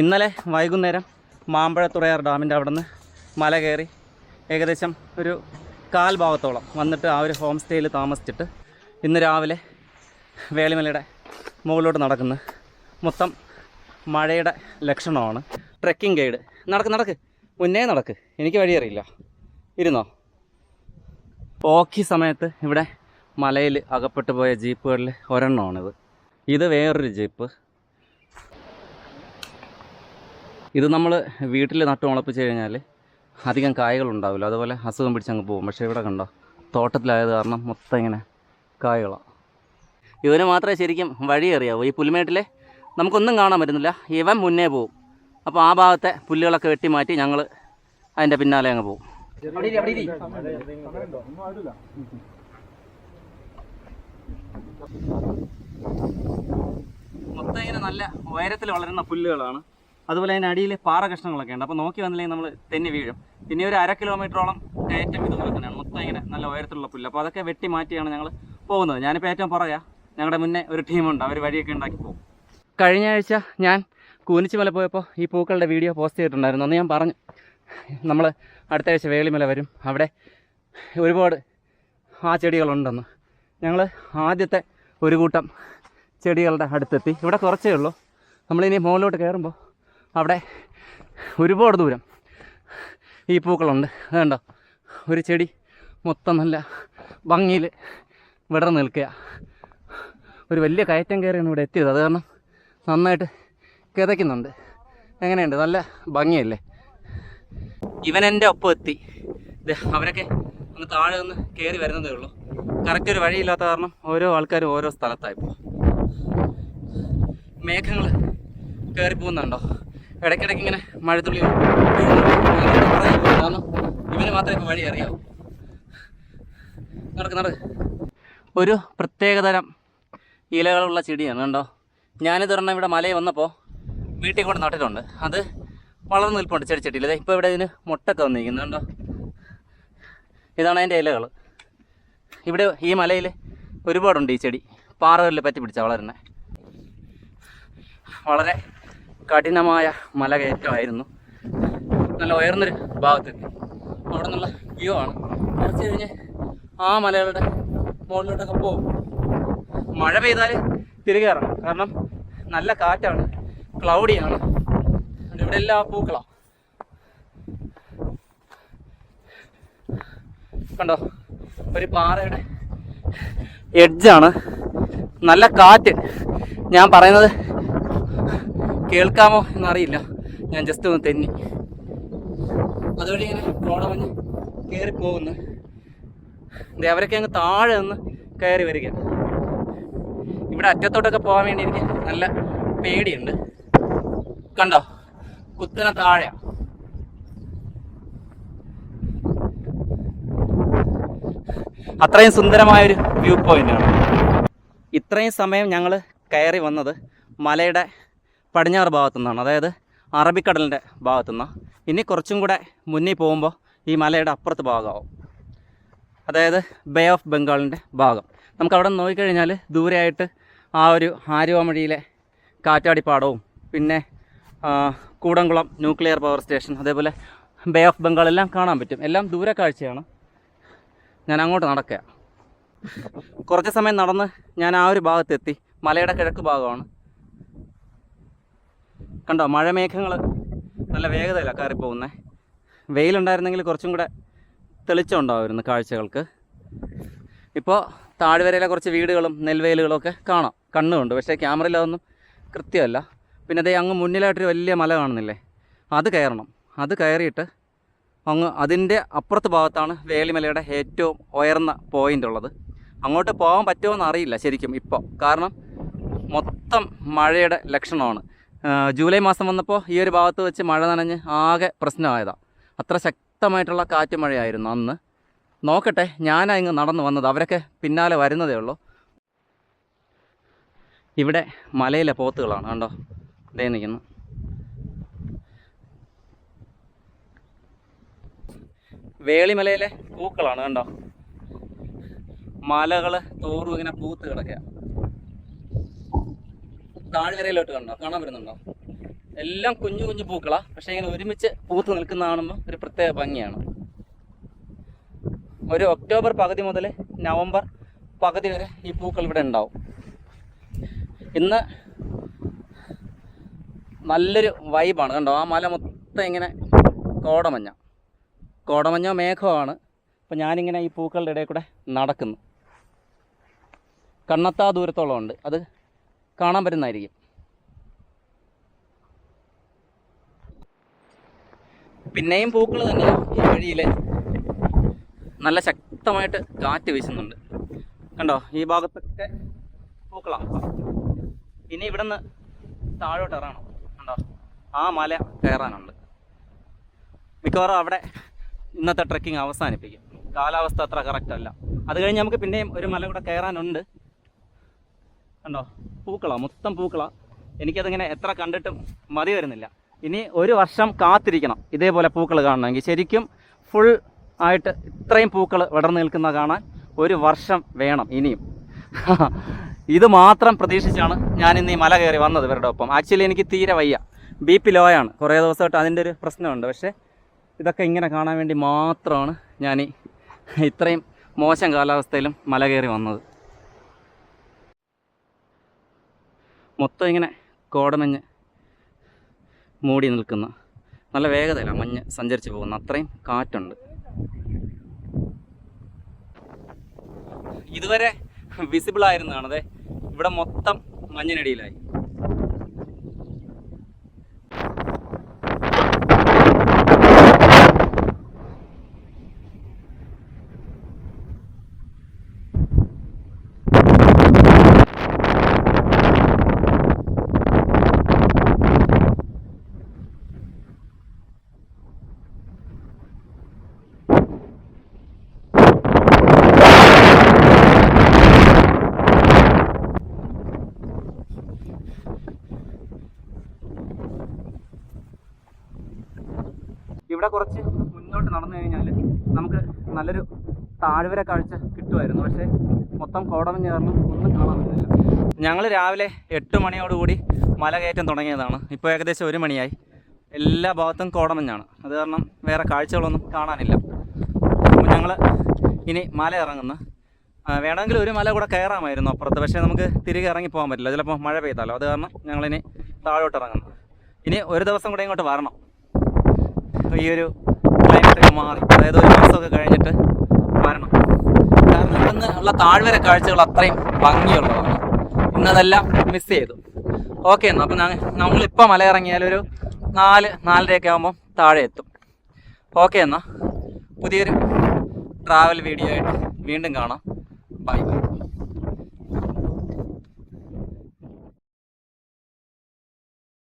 ഇന്നലെ വൈകുന്നേരം മാമ്പഴത്തുറയാർ ഡാമിന്റെ അവിടെ നിന്ന് മല കയറി ഏകദേശം ഒരു കാൽ ഭാഗത്തോളം വന്നിട്ട് ആ ഒരു ഹോം സ്റ്റേയിൽ താമസിച്ചിട്ട് ഇന്ന് രാവിലെ വേളിമലയുടെ മുകളിലോട്ട് നടക്കുന്നു. മൊത്തം മഴയുടെ ലക്ഷണമാണ്. ട്രെക്കിംഗ് ഗൈഡ് നടക്ക് നടക്ക്. മുന്നേ നടക്ക്. എനിക്ക് വഴിയറിയില്ല. ഇരുന്നോ? ഓക്കി സമയത്ത് ഇവിടെ മലയിൽ അകപ്പെട്ടു പോയ ജീപ്പുകളിൽ ഒരെണ്ണമാണിത്. ഇത് വേറൊരു ജീപ്പ്. ഇത് നമ്മൾ വീട്ടിൽ നട്ടു മുളപ്പിച്ച് കഴിഞ്ഞാൽ അധികം കായകൾ ഉണ്ടാവില്ല അതുപോലെ അസുഖം പിടിച്ചങ്ങ് പോകും. പക്ഷേ ഇവിടെ കണ്ടോ? തോട്ടത്തിലായത് കാരണം മൊത്തം ഇങ്ങനെ കായകളാണ് ഇവന് മാത്രമേ ശരിക്കും വഴി അറിയാവൂ. ഈ പുൽമേട്ടിലെ നമുക്കൊന്നും കാണാൻ പറ്റുന്നില്ല. ഇവൻ മുന്നേ പോവും. അപ്പോൾ ആ ഭാഗത്തെ പുല്ലുകളൊക്കെ വെട്ടി മാറ്റി ഞങ്ങൾ അതിന്റെ പിന്നാലെ അങ്ങ് പോവും. മൊത്തം ഇങ്ങനെ നല്ല ഉയരത്തിൽ വളരുന്ന പുല്ലുകളാണ് അതുപോലെ അതിന്റെ അടിയിൽ പാറ കഷ്ണങ്ങളൊക്കെ ഉണ്ട്. അപ്പോൾ നോക്കി വന്നില്ലെങ്കിൽ നമ്മൾ തെന്നി വീഴും. പിന്നെ ഒരു അര കിലോമീറ്ററോളം കയറ്റം ഇതുപോലെ തന്നെയാണ്. മൊത്തം ഇങ്ങനെ നല്ല ഉയരത്തിലുള്ള പുല്ല്. അപ്പോൾ അതൊക്കെ വെട്ടി മാറ്റിയാണ് ഞങ്ങൾ പോകുന്നത്. ഞാനിപ്പോൾ ഏറ്റവും പറയാം ഞങ്ങളുടെ മുന്നേ ഒരു ടീമുണ്ട് അവർ വഴിയൊക്കെ ഉണ്ടാക്കി പോകും. കഴിഞ്ഞ ആഴ്ച ഞാൻ കൂനിച്ചുമല പോയപ്പോൾ ഈ പൂക്കളുടെ വീഡിയോ പോസ്റ്റ് ചെയ്തിട്ടുണ്ടായിരുന്നു. അന്ന് ഞാൻ പറഞ്ഞു നമ്മൾ അടുത്ത ആഴ്ച വേളിമല വരും. അവിടെ ഒരുപാട് ആ ചെടികളുണ്ടെന്ന്. ഞങ്ങൾ ആദ്യത്തെ ഒരു കൂട്ടം ചെടികളുടെ അടുത്തെത്തി. ഇവിടെ കുറച്ചേ ഉള്ളൂ. നമ്മളിനി മുകളിലോട്ട് കയറുമ്പോൾ അവിടെ ഒരുപാട് ദൂരം ഈ പൂക്കളുണ്ട്. അതുണ്ടോ ഒരു ചെടി മൊത്തം നല്ല ഭംഗിയിൽ വിടർന്ന് നിൽക്കുക ഒരു വലിയ കയറ്റം കയറിയാണ് ഇവിടെ എത്തിയത്. അത് കാരണം നന്നായിട്ട് കിതയ്ക്കുന്നുണ്ട്. എങ്ങനെയുണ്ട്? നല്ല ഭംഗിയല്ലേ? ഇവൻ എന്റെ ഒപ്പം എത്തി. അവരൊക്കെ ഒന്ന് താഴെ നിന്ന് കയറി വരുന്നതേ ഉള്ളൂ. കറക്റ്റ് ഒരു വഴിയില്ലാത്ത കാരണം ഓരോ ആൾക്കാരും ഓരോ സ്ഥലത്തായിപ്പോൾ മേഘങ്ങൾ കയറി പോകുന്നുണ്ടോ ഇടയ്ക്കിടയ്ക്ക് ഇങ്ങനെ മഴത്തുള്ളി തുള്ളി ഇവന് മാത്രമേ ഇപ്പോൾ വഴി അറിയാവൂ. നടക്ക് നടക്ക്. ഒരു പ്രത്യേകതരം ഇലകളുള്ള ചെടിയാണ് കണ്ടോ? ഞാനിത് ഒരെണ്ണം ഇവിടെ മലയിൽ വന്നപ്പോൾ വീട്ടിൽ കൊണ്ട് നട്ടിട്ടുണ്ട്. അത് വളർന്നു നിൽപ്പുണ്ട് ചെടിച്ചട്ടിയിൽ അതെ ഇപ്പോൾ ഇവിടെ ഇതിന് മുട്ടൊക്കെ വന്നിരിക്കുന്നത് കണ്ടോ? ഇതാണ് അതിന്റെ ഇലകൾ. ഇവിടെ ഈ മലയിൽ ഒരുപാടുണ്ട് ഈ ചെടി. പാറകളിൽ പറ്റി പിടിച്ച വളരുന്നത് വളരെ കഠിനമായ മലകയറ്റമായിരുന്നു. നല്ല ഉയർന്നൊരു ഭാഗത്തെത്തി അവിടെ നിന്നുള്ള വ്യൂ ആണ്. കുറച്ച് കഴിഞ്ഞ് ആ മലകളുടെ മുകളിലോട്ടൊക്കെ പോകും. മഴ പെയ്താൽ തിരികെ ഇറങ്ങും. കാരണം നല്ല കാറ്റാണ്. ക്ലൗഡിയാണ് ഇവിടെ എല്ലാ പൂക്കളാ. കണ്ടോ? ഒരു പാറയുടെ എഡ്ജാണ് നല്ല കാറ്റ്. ഞാൻ പറയുന്നത് കേൾക്കാമോ എന്നറിയില്ല. ഞാൻ ജസ്റ്റ് ഒന്ന് തെന്നി. അതുവഴി ഇങ്ങനെ കോടമഞ്ഞ് കയറി പോകുന്നു. അവരൊക്കെ അങ്ങ് താഴെ നിന്ന് കയറി വരിക. ഇവിടെ അറ്റത്തോട്ടൊക്കെ പോകാൻ വേണ്ടി എനിക്ക് നല്ല പേടിയുണ്ട്. കണ്ടോ? കുത്തനെ താഴെ. അത്രയും സുന്ദരമായൊരു വ്യൂ പോയിന്റാണ് ഇത്രയും സമയം ഞങ്ങൾ കയറി വന്നത് മലയുടെ പടിഞ്ഞാറ് ഭാഗത്തു നിന്നാണ് അതായത് അറബിക്കടലിന്റെ ഭാഗത്തു ഇനി കുറച്ചും കൂടെ മുന്നിൽ പോകുമ്പോൾ ഈ മലയുടെ അപ്പുറത്ത് ഭാഗമാവും. അതായത് ബേ ഓഫ് ബംഗാളിന്റെ ഭാഗം. നമുക്ക് അവിടെ നോക്കിക്കഴിഞ്ഞാൽ ദൂരെയായിട്ട് ആ ഒരു ആര്യവാമഴിയിലെ കാറ്റാടിപ്പാടവും പിന്നെ കൂടംകുളം ന്യൂക്ലിയർ പവർ സ്റ്റേഷൻ അതേപോലെ ബേ ഓഫ് ബംഗാൾ എല്ലാം കാണാൻ പറ്റും. എല്ലാം ദൂരെ കാഴ്ചയാണ് ഞാൻ അങ്ങോട്ട് നടക്കുക. കുറച്ച് സമയം നടന്ന് ഞാൻ ആ ഒരു ഭാഗത്തെത്തി. മലയുടെ കിഴക്ക് ഭാഗമാണ്. കണ്ടോ മഴമേഘങ്ങൾ നല്ല വേഗതയിലാണ് കയറിപ്പോകുന്നത് വെയിലുണ്ടായിരുന്നെങ്കിൽ കുറച്ചും കൂടെ തെളിച്ചമുണ്ടാവുമായിരുന്നു കാഴ്ചകൾക്ക്. ഇപ്പോൾ താഴ്വരയിലെ കുറച്ച് വീടുകളും നെൽവയലുകളും ഒക്കെ കാണാം. കണ്ണുകൊണ്ട് പക്ഷേ ക്യാമറയിൽ അതൊന്നും കൃത്യമല്ല. പിന്നെ അതേ അങ്ങ് മുന്നിലായിട്ടൊരു വലിയ മല കാണുന്നില്ലേ? അത് കയറണം. അത് കയറിയിട്ട് അങ്ങ് അതിന്റെ അപ്പുറത്ത് ഭാഗത്താണ് വേലിമലയുടെ ഏറ്റവും ഉയർന്ന പോയിന്റ് ഉള്ളത്. അങ്ങോട്ട് പോകാൻ പറ്റുമോ എന്നറിയില്ല ശരിക്കും ഇപ്പോൾ കാരണം മൊത്തം മഴയുടെ ലക്ഷണമാണ്. ജൂലൈ മാസം വന്നപ്പോൾ ഈ ഒരു ഭാഗത്ത് വെച്ച് മഴ നനഞ്ഞ് ആകെ പ്രശ്നമായതാണ് അത്ര ശക്തമായിട്ടുള്ള കാറ്റ് മഴയായിരുന്നു അന്ന്. നോക്കട്ടെ ഞാനാ ഇങ്ങ് നടന്നു വന്നത്. അവരൊക്കെ പിന്നാലെ വരുന്നതേ ഉള്ളൂ. ഇവിടെ മലയിലെ പോത്തുകളാണ് കണ്ടോ? ഇതേ നിൽക്കുന്നു. വേളിമലയിലെ പൂക്കളാണ് കണ്ടോ? മലകൾ തോറും ഇങ്ങനെ പൂത്ത് കിടക്കുക താഴ്വരയിലോട്ട് കണ്ടോ? കാണാൻ വരുന്നുണ്ടോ എല്ലാം കുഞ്ഞു കുഞ്ഞു പൂക്കളാ. പക്ഷെ ഇങ്ങനെ ഒരുമിച്ച് പൂത്ത് നിൽക്കുന്ന കാണുമ്പോൾ ഒരു പ്രത്യേക ഭംഗിയാണ്. ഒരു ഒക്ടോബർ പകുതി മുതൽ നവംബർ പകുതി വരെ ഈ പൂക്കൾ ഇവിടെ ഉണ്ടാവും. ഇന്ന് നല്ലൊരു വൈബാണ്. കണ്ടോ? ആ മല മൊത്തം ഇങ്ങനെ കോടമഞ്ഞ. കോടമഞ്ഞ മേഘമാണ് അപ്പം ഞാനിങ്ങനെ ഈ പൂക്കളുടെ ഇടയിൽ കൂടെ നടക്കുന്നു. കണ്ണത്താ ദൂരത്തോളം ഉണ്ട്. അത് കാണാൻ പറ്റുന്നതായിരിക്കും. പിന്നെയും പൂക്കൾ തന്നെ ഈ വഴിയിൽ നല്ല ശക്തമായിട്ട് കാറ്റ് വീശുന്നുണ്ട്. കണ്ടോ? ഈ ഭാഗത്തൊക്കെ പൂക്കളാണ്. ഇനി ഇവിടുന്ന് താഴോട്ട് ഇറങ്ങണം. കണ്ടോ? ആ മല കയറാനുണ്ട്. മിക്കവാറും അവിടെ ഇന്നത്തെ ട്രെക്കിംഗ് അവസാനിപ്പിക്കും. കാലാവസ്ഥ അത്ര കറക്റ്റ് അല്ല. അത് കഴിഞ്ഞ് നമുക്ക് പിന്നെയും ഒരു മല കൂടെ കയറാനുണ്ട്. കണ്ടോ? പൂക്കള മൊത്തം പൂക്കള. എനിക്കതിങ്ങനെ എത്ര കണ്ടിട്ടും മതി വരുന്നില്ല. ഇനി ഒരു വർഷം കാത്തിരിക്കണം ഇതേപോലെ പൂക്കൾ കാണണമെങ്കിൽ. ശരിക്കും ഫുൾ ആയിട്ട് ഇത്രയും പൂക്കൾ വിടർന്നു നിൽക്കുന്ന കാണാൻ ഒരു വർഷം വേണം ഇനിയും. ഇത് മാത്രം പ്രതീക്ഷിച്ചാണ് ഞാൻ ഇന്ന് ഈ മല കയറി വന്നത് ഇവരുടെ ഒപ്പം. ആക്ച്വലി എനിക്ക് തീരെ വയ്യ. ബി പി ലോ ആണ്. കുറേ ദിവസമായിട്ട് അതിന്റെ ഒരു പ്രശ്നമുണ്ട്. പക്ഷേ ഇതൊക്കെ ഇങ്ങനെ കാണാൻ വേണ്ടി മാത്രമാണ് ഞാൻ ഇത്രയും മോശം കാലാവസ്ഥയിലും മല കയറി വന്നത്. മൊത്തം ഇങ്ങനെ കോടമഞ്ഞ് മൂടി നിൽക്കുന്ന നല്ല വേഗതയില്ല മഞ്ഞ് സഞ്ചരിച്ച് പോകുന്ന. അത്രയും കാറ്റുണ്ട്. ഇതുവരെ വിസിബിൾ ആയിരുന്നതാണ് അതെ ഇവിടെ മൊത്തം മഞ്ഞിനടിയിലായി. ഇവിടെ കുറച്ച് മുന്നോട്ട് നടന്നു കഴിഞ്ഞാൽ നമുക്ക് നല്ലൊരു താഴ്വര കാഴ്ച കിട്ടുമായിരുന്നു. പക്ഷേ മൊത്തം കോടമഞ്ഞ് കാരണം ഒന്നും കാണാൻ ഞങ്ങൾ രാവിലെ എട്ട് മണിയോടുകൂടി മല കയറ്റം തുടങ്ങിയതാണ്. ഇപ്പോൾ ഏകദേശം ഒരു മണിയായി. എല്ലാ ഭാഗത്തും കോടമഞ്ഞാണ്. അത് കാരണം വേറെ കാഴ്ചകളൊന്നും കാണാനില്ല. അപ്പോൾ ഞങ്ങൾ ഇനി മല ഇറങ്ങുന്നു. വേണമെങ്കിൽ ഒരു മല കൂടെ കയറാമായിരുന്നു അപ്പുറത്ത്. പക്ഷേ നമുക്ക് തിരികെ ഇറങ്ങി പോകാൻ പറ്റില്ല. ചിലപ്പോൾ മഴ പെയ്താലോ. അത് കാരണം ഞങ്ങളിനി താഴോട്ട് ഇറങ്ങുന്നു. ഇനി ഒരു ദിവസം കൂടെ ഇങ്ങോട്ട് വരണം. ഈ ഒരു ക്ലൈമറ്റ് മാറി. അതായത് ഒരു മാസമൊക്കെ കഴിഞ്ഞിട്ട് വരണം. കാരണം ഇവിടുന്ന് ഉള്ള താഴ്വര കാഴ്ചകൾ അത്രയും ഭംഗിയുള്ളതാണ്. ഇന്നതെല്ലാം മിസ് ചെയ്തു. ഓക്കെ എന്നാൽ അപ്പം നമ്മളിപ്പോൾ മല ഒരു നാല് നാലരയൊക്കെ ആകുമ്പോൾ താഴെ എത്തും. ഓക്കെ എന്നാൽ പുതിയൊരു ട്രാവൽ വീഡിയോ ആയിട്ട് വീണ്ടും കാണാം. ബൈ